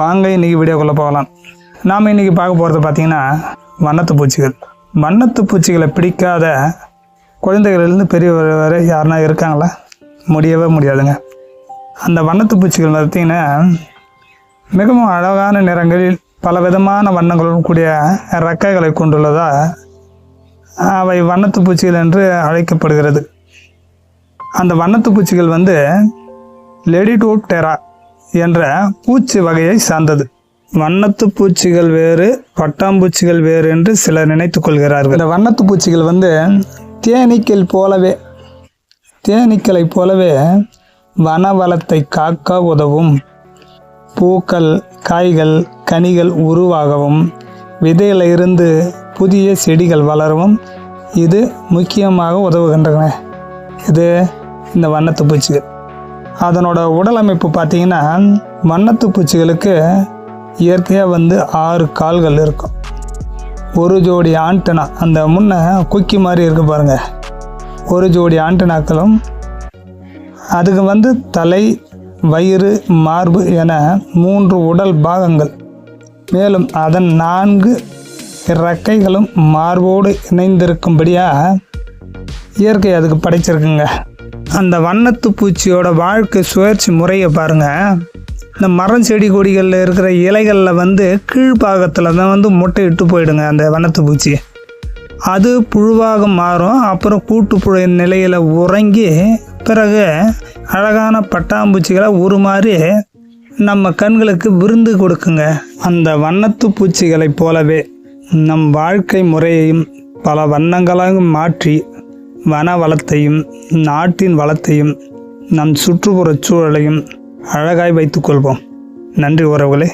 வாங்க இன்றைக்கி வீடியோக்குள்ளே போகலாம். நாம் இன்றைக்கி பார்க்க போகிறது பார்த்திங்கன்னா வண்ணத்து பூச்சிகள். வண்ணத்து பூச்சிகளை பிடிக்காத குழந்தைகளிலேருந்து பெரியவர் வரை யாருனா இருக்காங்களா? முடியவே முடியாதுங்க. அந்த வண்ணத்து பூச்சிகள் பார்த்திங்கன்னா மிகவும் அழகான நிறங்களில் பல விதமான வண்ணங்களுடன் கூடிய ரெக்கைகளை கொண்டுள்ளதா அவை வண்ணத்து பூச்சிகள் என்று அழைக்கப்படுகிறது. அந்த வண்ணத்து பூச்சிகள் வந்து லெடிடோப்டெரா என்ற பூச்சி வகையை சார்ந்தது. வண்ணத்து பூச்சிகள் வேறு பட்டாம்பூச்சிகள் வேறு என்று சிலர் நினைத்து கொள்கிறார்கள். இந்த வண்ணத்து பூச்சிகள் வந்து தேனீக்கள் போலவே தேனீக்களைப் போலவே வனவளத்தை காக்க உதவும். பூக்கள் காய்கள் கனிகள் உருவாகவும் விதையிலிருந்து புதிய செடிகள் வளரவும் இது முக்கியமாக உதவுகின்றன. இது இந்த வண்ணத்து பூச்சிகள். அதனோட உடல் அமைப்பு பார்த்தீங்கன்னா வண்ணத்து பூச்சிகளுக்கு இயற்கையாக வந்து ஆறு கால்கள் இருக்கும். ஒரு ஜோடி ஆண்டனா அந்த முன்ன குக்கி மாதிரி இருக்கு பாருங்க. ஒரு ஜோடி ஆண்டனாக்களும் அதுக்கு வந்து தலை வயிறு மார்பு என மூன்று உடல் பாகங்கள். மேலும் அதன் நான்கு இறக்கைகளும் மார்போடு இணைந்திருக்கும்படியாக இயற்கை அதுக்கு படைச்சிருக்குங்க. அந்த வண்ணத்து பூச்சியோட வாழ்க்கை சுழற்சி முறையை பாருங்க. இந்த மரம் செடி கொடிகளில் இருக்கிற இலைகளில் வந்து கீழ்ப்பாகத்தில் தான் வந்து முட்டை இட்டு போயிடுங்க அந்த வண்ணத்து பூச்சி. அது புழுவாக மாறும். அப்புறம் கூட்டுப்புழு நிலையில் உறங்கி பிறகு அழகான பட்டாம்பூச்சிகளை உருமாறி நம்ம கண்களுக்கு விருந்து கொடுக்குங்க. அந்த வண்ணத்து பூச்சிகளைப் போலவே நம் வாழ்க்கை முறையையும் பல வண்ணங்களாக மாற்றி வன வளத்தையும் நாட்டின் வளத்தையும் நம் சுற்றுப்புறச் சூழலையும் அழகாய் வைத்துக்கொள்வோம் நன்றி உறவுகளே.